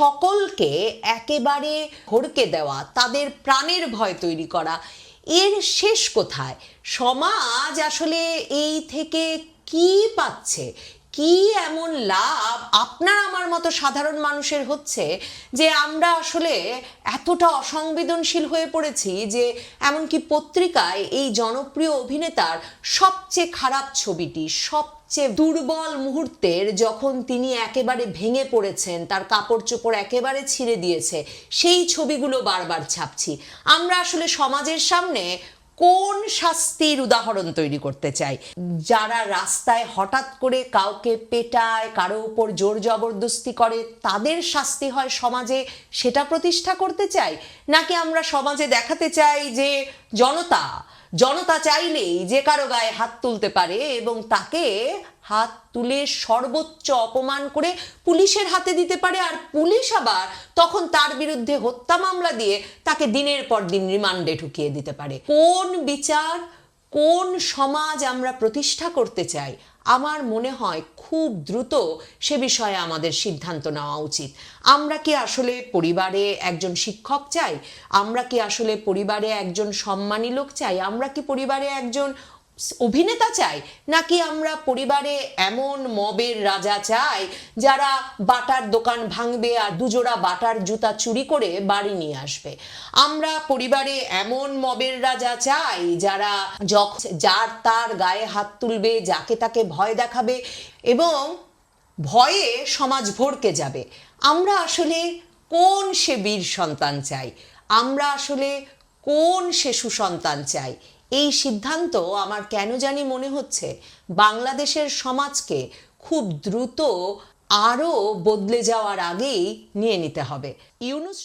সকলকে একেবারে হড়কে দেওয়া, তাদের প্রাণের ভয় তৈরি করা, এর শেষ কোথায়? সমাজ আসলে এই থেকে কি পাচ্ছে? কি এমন লাভ? আপনার আমার মতো সাধারণ মানুষের হচ্ছে যে আমরা আসলে এতটা অসংবেদনশীল হয়ে পড়েছি যে এমনকি পত্রিকায় এই জনপ্রিয় অভিনেতার সবচেয়ে খারাপ ছবিটি, সবচেয়ে দুর্বল মুহূর্তের যখন তিনি একেবারে ভেঙে পড়েছেন, তার কাপড় চোপড় একেবারে ছিঁড়ে দিয়েছে, সেই ছবিগুলো বারবার ছাপছি। আমরা আসলে সমাজের সামনে কোন শাস্তির উদাহরণ তৈরি করতে চাই? যারা রাস্তায় হঠাৎ করে কাউকে পেটায়, কারও উপর জোর জবরদস্তি করে, তাদের শাস্তি হয় সমাজে সেটা প্রতিষ্ঠা করতে চাই? নাকি আমরা সমাজে দেখাতে চাই যে জনতা জনতা চাইলেই যে কারও গায়ে হাত তুলতে পারে এবং তাকে হাত তুলে সর্বোচ্চ অপমান করে পুলিশের হাতে দিতে পারে আর পুলিশ আবার তখন তার বিরুদ্ধে হত্যা মামলা দিয়ে তাকে দিনের পর দিন রিমান্ডে ঢুকিয়ে দিতে পারে। কোন বিচার, কোন সমাজ আমরা প্রতিষ্ঠা করতে চাই? আমার মনে হয় খুব দ্রুত সে বিষয়ে আমাদের সিদ্ধান্ত নেওয়া উচিত। আমরা কি আসলে পরিবারে একজন শিক্ষক চাই? আমরা কি আসলে পরিবারে একজন সম্মানী লোক চাই? আমরা কি পরিবারে একজন অভিনেতা চাই, নাকি আমরা পরিবারে এমন মবের রাজা চাই, যারা বাটার দোকান ভাঙবে আর দুজোড়া বাটার জুতা চুরি করে বাড়ি নিয়ে আসবে? আমরা পরিবারে এমন মবের রাজা চাই, যারা যখন যার তার গায়ে হাত তুলবে, যাকে তাকে ভয় দেখাবে এবং ভয়ে সমাজ ভরকে যাবে। আমরা আসলে কোন সে বীর সন্তান চাই? আমরা আসলে কোন সে সুসন্তান চাই? এই সিদ্ধান্ত আমার কেন জানি মনে হচ্ছে বাংলাদেশের সমাজকে খুব দ্রুত আরও বদলে যাওয়ার আগেই নিয়ে নিতে হবে। ইউনুস